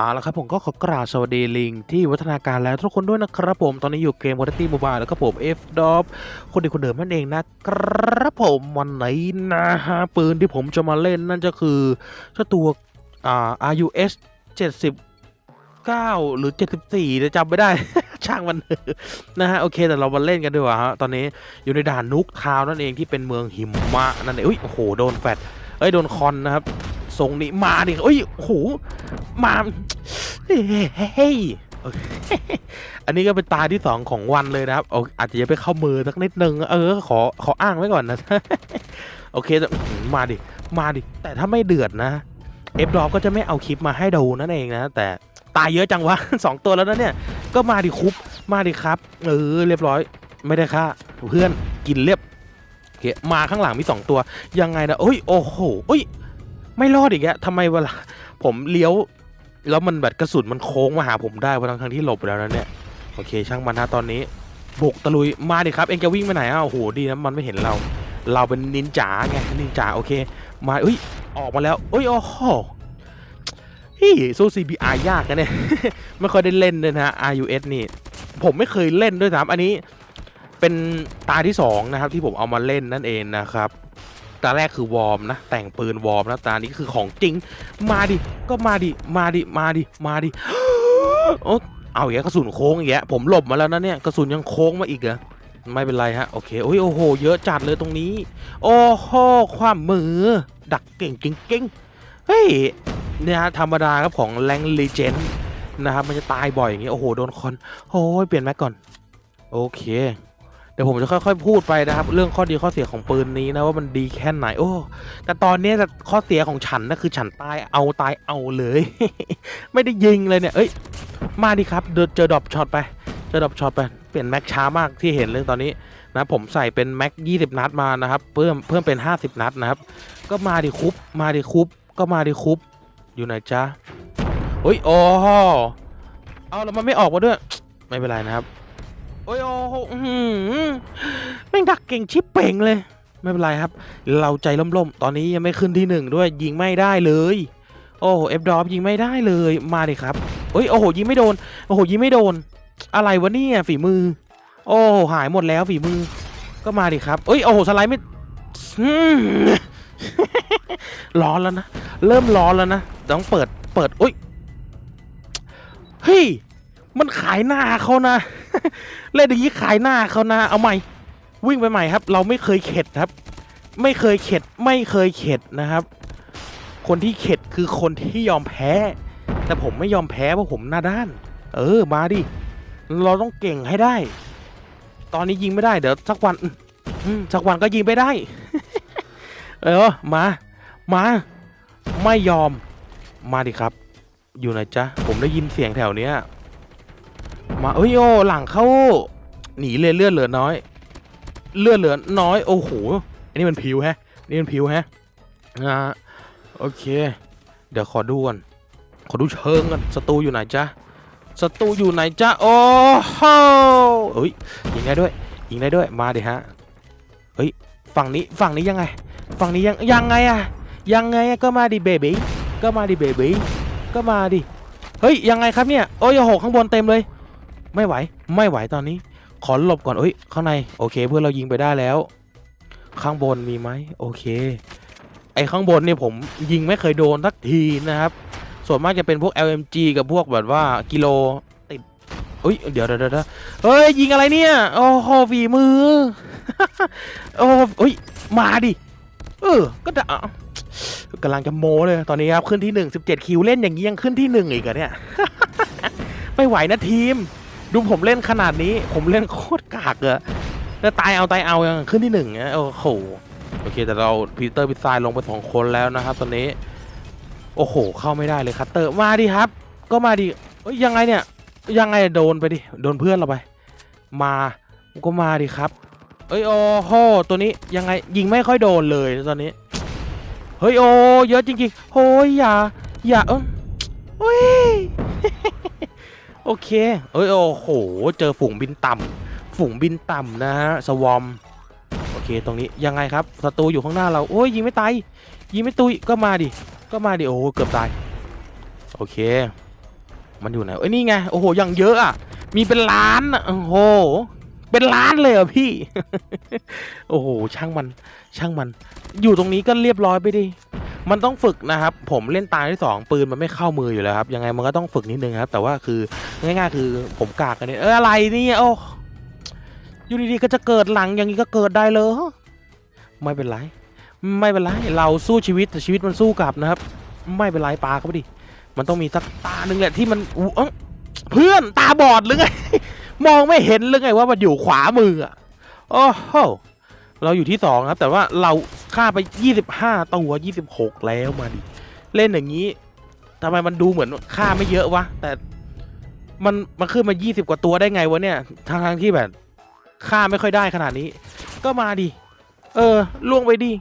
เอาละครับผมก็ขอกราบสวัสดีลิงที่วัฒนาการแล้วทุกคนด้วยนะครับผมตอนนี้อยู่เกม w a r t y Mobile แล้วก็ผม F d o p คนเดีคนเดิมนั่นเองนะครับผมวันไหนนะฮะปืนที่ผมจะมาเล่นนั่นก็คือเจ้าตัวอ่า RUS 79 หรือ 74เดี๋ยวจำไม่ได้ ช่างมันนะฮะโอเคแต่เรามาเล่นกันดีกว่าฮะตอนนี้อยู่ในด่านนุกทาวน์นั่นเองที่เป็นเมืองหิมะนั่นเองอุ้ยโอ้โหโดนแฟดเอ้ยโดนคอนนะครับ ทรงนี้มาดิเอ้ยโอ้โหมาเฮ้ยอันนี้ก็เป็นตาที่สองของวันเลยนะครับโออาจจะยังไปเข้ามือสักนิดนึงเออขอขออ้างไว้ก่อนนะ โอเคมาดิมาดิ แต่ถ้าไม่เดือดนะเอฟดอก็จะไม่เอาคลิปมาให้ดูนั่นเองนะ แต่ตายเยอะจังวะสองตัวแล้วนะเนี่ย ก็มาดิคุปมาดิครับเออเรียบร้อย ไม่ได้ค่าเพื่อนกินเรียบโอเคมาข้างหลังมีสองตัวยังไงนะเอ้ยโอ้โหเอ้ย ไม่รอดอีกอะทำไมเวลาผมเลี้ยว แล้วมันแบบกระสุนมันโค้งมาหาผมได้เพราะทั้งที่หลบไปแล้วนะเนี่ย โอเค ช่างมันนะตอนนี้บุกตะลุยมาดิครับ เองจะวิ่งไปไหนอะโอ้โหดีนะมันไม่เห็นเรา เราเป็นนินจาไงนินจาโอเค มาเอ้ยออกมาแล้วเอ้ยโอ้โหฮี่สู้ CBR ยากนะเนี่ย ไม่ค่อยได้เล่นเลยนะฮะ RUS นี่ ผมไม่เคยเล่นด้วยซ้ำอันนี้เป็นตาที่สองนะครับ ที่ผมเอามาเล่นนั่นเองนะครับ ตาแรกคือวอร์มนะ แต่งปืนวอร์มนะตานี้คือของจริง มาดิ ก็มาดิ มาดิ มาดิ มาดิโอ้เอาอย่างกระสุนโค้งอย่างเงี้ยผมหลบมาแล้วนะเนี่ยกระสุนยังโค้งมาอีกเหรอไม่เป็นไรฮะโอเคโอ้ยโอ้โห เยอะจัดเลยตรงนี้ โอ้โหความมือ ดักเก่งเก่งเก่งเฮ้ยเนี่ยฮะธรรมดาครับของแรงลีเจนนะครับมันจะตายบ่อยอย่างเงี้ยโอ้โหโดนคอนโอ้ยเปลี่ยนแม็กก่อน โอเค ดี๋ยวผมจะค่อยๆพูดไปนะครับ เรื่องข้อดีข้อเสียของปืนนี้นะว่ามันดีแค่ไหน โอ้แต่ตอนนี้ข้อเสียของฉันนะคือฉันตายเอาตายเอาเลย ไม่ได้ยิงเลยเนี่ยเอ้ยมาดิครับเดินเจอดรอปช็อตไปเจอดรอปช็อตไปเปลี่ยนแม็กช้ามากที่เห็นเรื่องตอนนี้นะผมใส่เป็นแม็ก20 นัดมานะครับเพิ่มเพิ่มเป็น 50 นัดนะครับ ก็มาดิคุปมาดิคุปก็มาดิคุปอยู่ไหนจ๊ะเฮ้ยโอ้โหเอาแล้วมันไม่ออกมาด้วย ไม่เป็นไรนะครับ โอ้ยโอ้โหแม่งดักเก่งชิปเป่งเลย ไม่เป็นไรครับ เราใจล่มๆ ตอนนี้ยังไม่ขึ้นที่หนึ่งด้วยยิงไม่ได้เลย โอ้เอฟดอปยิงไม่ได้เลยมาดิครับเอ้ยโอ้โหยิงไม่โดนโอ้โหยิงไม่โดน อะไรวะเนี่ยฝีมือ โอ้โหหายหมดแล้วฝีมือ ก็มาดิครับเอ้ยโอ้โหสไลด์ไม่ร้อนแล้วนะ เริ่มร้อนแล้วนะ ต้องเปิด เปิด อุ้ย เฮ้ย มันขายหน้าเขานะ เล่นอย่างนี้ขายหน้าเขานะ เอาใหม่ วิ่งไปใหม่ครับ เราไม่เคยเข็ดครับ ไม่เคยเข็ด ไม่เคยเข็ดนะครับ คนที่เข็ดคือคนที่ยอมแพ้ แต่ผมไม่ยอมแพ้เพราะผมหน้าด้าน เออ มาดิ เราต้องเก่งให้ได้ ตอนนี้ยิงไม่ได้ เดี๋ยวสักวันสักวันก็ยิงไปได้ เออ มา มา ไม่ยอม มาดิครับ อยู่ไหนจ๊ะ ผมได้ยินเสียงแถวเนี้ย มาเอ้ยโอ้หลังเข้า หนีเลยเลือดเหลือน้อย เลือดเหลือน้อย โอ้โหอันนี้มันผิวแฮะ นี่มันผิวแฮะนะฮะโอเค เดี๋ยวขอดูก่อนขอดูเชิงกันศัตรูอยู่ไหนจ๊ะศัตรูอยู่ไหนจ๊ะโอ้โหเอ้ยยิงได้ด้วยยิงได้ด้วยมาดิฮะเฮ้ยฝั่งนี้ฝั่งนี้ยังไง ฝั่งนี้ยังยังไงอะยังไงก็มาดิเบบี้ก็มาดิเบบี้ก็มาดิเฮ้ยยังไงครับเนี่ยโอ้ยโอ้โหข้างบนเต็มเลย ไม่ไหว ไม่ไหวตอนนี้ ขอหลบก่อนเอ้ย ข้างใน โอเค เพื่อนเรายิงไปได้แล้ว ข้างบนมีไหม โอเค ไอข้างบนเนี่ยผมยิงไม่เคยโดนสักทีนะครับ ส่วนมากจะเป็นพวก LMG กับพวกแบบว่ากิโลติดอุ้ย เดี๋ยวเดี๋ยวเดี๋ยวเฮ้ย ยิงอะไรเนี่ย โอ้โหฝีมือ โอ้เฮ้ย มาดิ เออ ก็จะกำลังจะโมเลย ตอนนี้ครับ ขึ้นที่หนึ่งสิบเจ็ดคิวเล่นอย่างนี้ยังขึ้นที่หนึ่งอีกเหรอเนี่ย ไม่ไหวนะทีม ดูผมเล่นขนาดนี้ ผมเล่นโคตรกากเลยแล้วตายเอาตายเอายังขึ้นที่หนึ่งนะโอ้โหโอเคแต่เราพีเตอร์พิซซายลงไปสองคนแล้วนะครับตอนนี้ โอ้โห เข้าไม่ได้เลยคัตเตอร์มาดิครับ ก็มาดิเอ้ยยังไงเนี่ย ยังไงโดนไปดิโดนเพื่อนเราไป มาก็มาดิครับ เอ้ยโอ้โหตัวนี้ยังไงยิงไม่ค่อยโดนเลยตอนนี้เฮ้ยโอ้เยอะจริงๆโอ้ยอย่าอย่าเออโอ้ย โอเค เอ้ย โอ้โห เจอฝูงบินต่ำฝูงบินต่ำนะฮะ สวอม โอเค ตรงนี้ยังไงครับ ศัตรูอยู่ข้างหน้าเรา โอ้ย ยิงไม่ตาย ยิงไม่ตุย ก็มาดิ ก็มาดิ โอ้โหเกือบตาย โอเค มันอยู่ไหน เอ้ย นี่ไง โอ้โห อย่างเยอะอะ มีเป็นล้านอะ โอ้โห เป็นล้านเลยเหรอพี่ โอ้โห ช่างมัน ช่างมัน อยู่ตรงนี้ก็เรียบร้อยไปดิ มันต้องฝึกนะครับ ผมเล่นตาที่สองปืนมันไม่เข้ามืออยู่แล้วครับ ยังไงมันก็ต้องฝึกนิดนึงครับ แต่ว่าคือง่ายๆ คือผมกากกันเนี่ยเอออะไรเนี่ยโอ้อยู่ดีๆก็จะเกิดหลังอย่างนี้ก็เกิดได้เลยไม่เป็นไร ไม่เป็นไร เราสู้ชีวิตแต่ชีวิตมันสู้กลับนะครับ ไม่เป็นไรปลาเขาไปดิมันต้องมีสักตาหนึ่งแหละที่มันอุ้งเพื่อนตาบอดหรือไงมองไม่เห็นหรือไงว่ามันอยู่ขวามืออะโอ้โหเราอยู่ที่สองครับ แต่ว่าเรา ฆ่าไปยี่สิบห้าตัวยี่สิบหกแล้วมาดิ เล่นอย่างนี้ทำไมมันดูเหมือนฆ่าไม่เยอะวะ แต่มันมันขึ้นมายี่สิบกว่าตัวได้ไงวะเนี่ยทางทางที่แบบฆ่าไม่ค่อยได้ขนาดนี้ ก็มาดิ เออ ล่วงไปดิ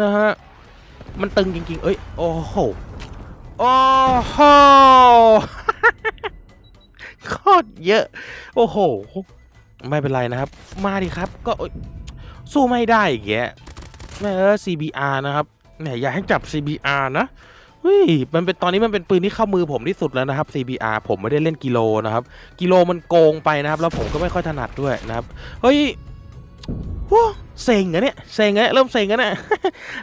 นะฮะ มันตึงจริงๆ เอ้ย โอ้โห โอ้โหโคตรเยอะ โอ้โห ไม่เป็นไรนะครับ มาดิครับ ก็สู้ไม่ได้อีกแก แม่เออ CBR นะครับแหมอย่าให้จับ CBR นะเฮ้ยมันเป็นตอนนี้มันเป็นปืนที่เข้ามือผมที่สุดแล้วนะครับ CBR ผมไม่ได้เล่นกิโลนะครับ กิโลมันโกงไปนะครับ แล้วผมก็ไม่ค่อยถนัดด้วยนะครับ เฮ้ยว้าเซ็งอะเนี่ยเซ็งอะเริ่มเซ็งอะเนี่ย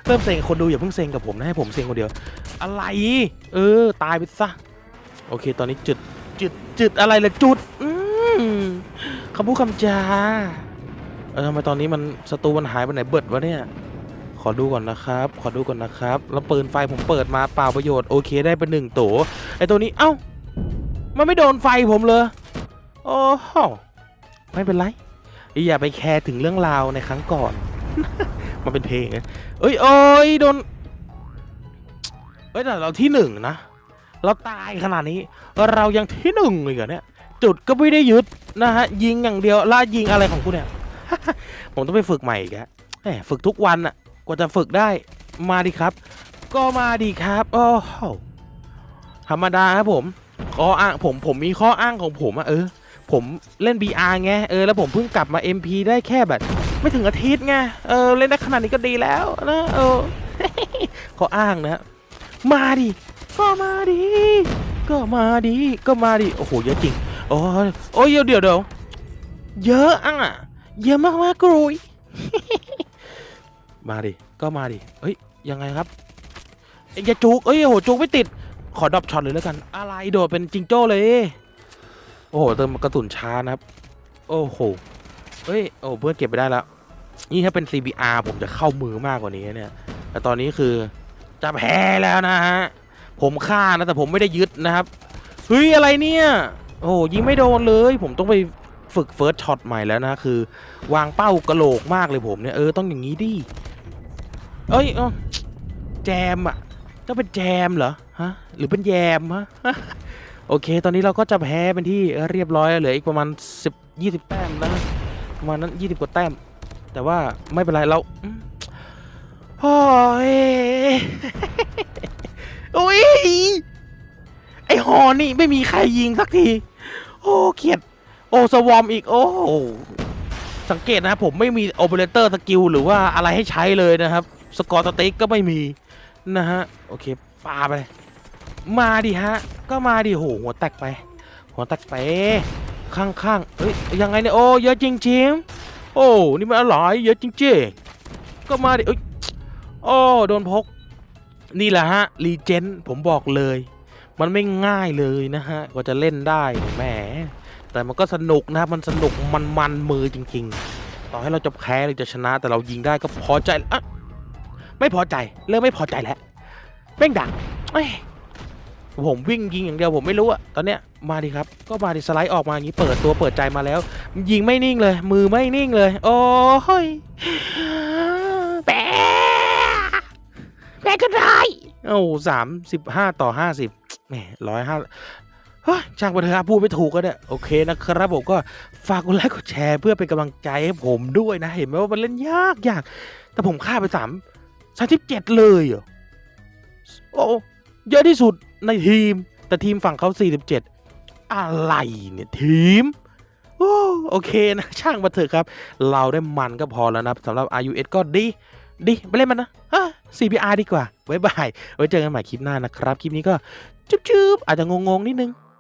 เริ่มเซ็งคนดูอย่าเพิ่งเซ็งกับผมนะให้ผมเซ็งคนเดียว อะไร เออ ตายไปซะโอเค ตอนนี้จุดจุดจุดอะไรล่ะจุดอืมคำพูดคำจาเออทำไมตอนนี้มันศัตรูมันหายไปไหนเบิดวะเนี่ย ขอดูก่อนนะครับ ขอดูก่อนนะครับ แล้วปืนไฟผมเปิดมาเปล่าประโยชน์โอเคได้เป็นหนึ่งตัวไอตัวนี้เอ้ามันไม่โดนไฟผมเลยโอ้โหไม่เป็นไรอย่าไปแคร์ถึงเรื่องราวในครั้งก่อน มันเป็นเพลงเอ้ยเอ้ยโดนเอ้ยแต่เราที่หนึ่งนะเราตายขนาดนี้เรายังที่หนึ่งเลยเหรอเนี่ยจุดก็ไม่ได้ยึดนะฮะยิงอย่างเดียวล่ายิงอะไรของกูเนี่ย ผมต้องไปฝึกใหม่อีกแล้วแหมฝึกทุกวันอะ กว่าจะฝึกได้มาดิครับ ก็มาดิครับโอ้โหธรรมดาครับผมข้ออ้างผมผมมีข้ออ้างของผมอะเออ ผมเล่น BR ไงเออแล้วผมเพิ่งกลับมา MP ได้แค่แบบไม่ถึงอาทิตย์ไงเออเล่นได้ขนาดนี้ก็ดีแล้วนะเออข้ออ้างนะมาดิก็มาดิก็มาดิก็มาดิโอ้โหเยอะจริงโอ้โอ้ยเดี๋ยวเดี๋ยวเดี๋ยวเยอะอะเยอะมากมากกรุย มาดิ ก็มาดิเฮ้ย ยังไงครับเอ้ยอย่าจุกเอ้ยโอ้โหจุกไม่ติด ขอดรอปช็อตเลยแล้วกัน อะไรโดดเป็นจิงโจ้เลย โอ้โห เติมกระสุนช้านะครับ โอ้โหเฮ้ย โอ้เพื่อนเก็บไปได้แล้ว นี่ถ้าเป็น CBR ผมจะเข้ามือมากกว่านี้เนี่ย แต่ตอนนี้คือจะแพ้แล้วนะฮะ ผมฆ่านะแต่ผมไม่ได้ยึดนะครับ เฮ้ย อะไรเนี่ย โอ้โยิงไม่โดนเลย ผมต้องไปฝึกเฟิร์สช็อตใหม่แล้วนะคือ วางเป้ากระโหลกมากเลยผมเนี่ย เออต้องอย่างนี้ดิ เอ้ยเอ้าแจมอะต้องเป็นแจมเหรอฮะหรือเป็นแยมฮะโอเค ตอนนี้เราก็จะแพ้เป็นที่เรียบร้อยแล้วเหลืออีกประมาณ 10 20 แต้มนะประมาณนั้น 20 กว่าแต้ม แต่ว่าไม่เป็นไรเราอืมพ่อเอ้ยอุ้ยไอหอนี่ไม่มีใครยิงสักที โอ้เขียดโอ้สวอมอีก โอ้สังเกตนะครับผมไม่มีโอเปอเรเตอร์สกิลหรือว่าอะไรให้ใช้เลยนะครับ สกอร์สติ๊กก็ไม่มีนะฮะโอเคปาไป มาดิฮะ ก็มาดิโหหัวแตกไป หัวแตกไป ข้างๆเอ้ยยังไงเนี่ยโอ้เยอะจริงๆโอ้นี่มันอร่อยเยอะจริงๆก็มาดิเอ้ยโอ้โดนพก นี่แหละฮะรีเจนผมบอกเลย มันไม่ง่ายเลยนะฮะกว่าจะเล่นได้แหมแต่มันก็สนุกนะมันสนุกมันมันมือจริง ๆ ต่อให้เราจะแพ้หรือจะชนะแต่เรายิงได้ก็พอใจอะ ไม่พอใจ เริ่มไม่พอใจแล้วเร่งดังเอ้ยผมวิ่งยิงอย่างเดียวผมไม่รู้อะตอนเนี้ยมาดิครับ ก็มาดิสไลด์ออกมาอย่างนี้เปิดตัวเปิดใจมาแล้ว ยิงไม่นิ่งเลย มือไม่นิ่งเลย โอ้ยแปะแปะก็ได้โอ้สามสิบห้าต่อห้าสิบแหมร้อยห้าช่างมันเถอะครับพูดไม่ถูกก็ได้โอเคนะครับผมก็ฝากกดไลค์กดแชร์เพื่อเป็นกำลังใจให้ผมด้วยนะ เห็นไหมว่ามันเล่นยากยากแต่ผมฆ่าไปสาม สามสิบเจ็ดเลยเหรอโอ้เยอะที่สุดในทีม แต่ทีมฝั่งเขา47อะไรเนี่ยทีมโอ้โอเคนะ ช่างมาเถอะครับ เราได้มันก็พอแล้วนะสำหรับ RUS ก็ดี ดี ไปเล่นมันนะอะ CPR ดีกว่า บ๊ายบาย ไว้เจอกันใหม่คลิปหน้านะครับ คลิปนี้ก็จุ๊บๆ อาจจะงง ๆ นิดนึง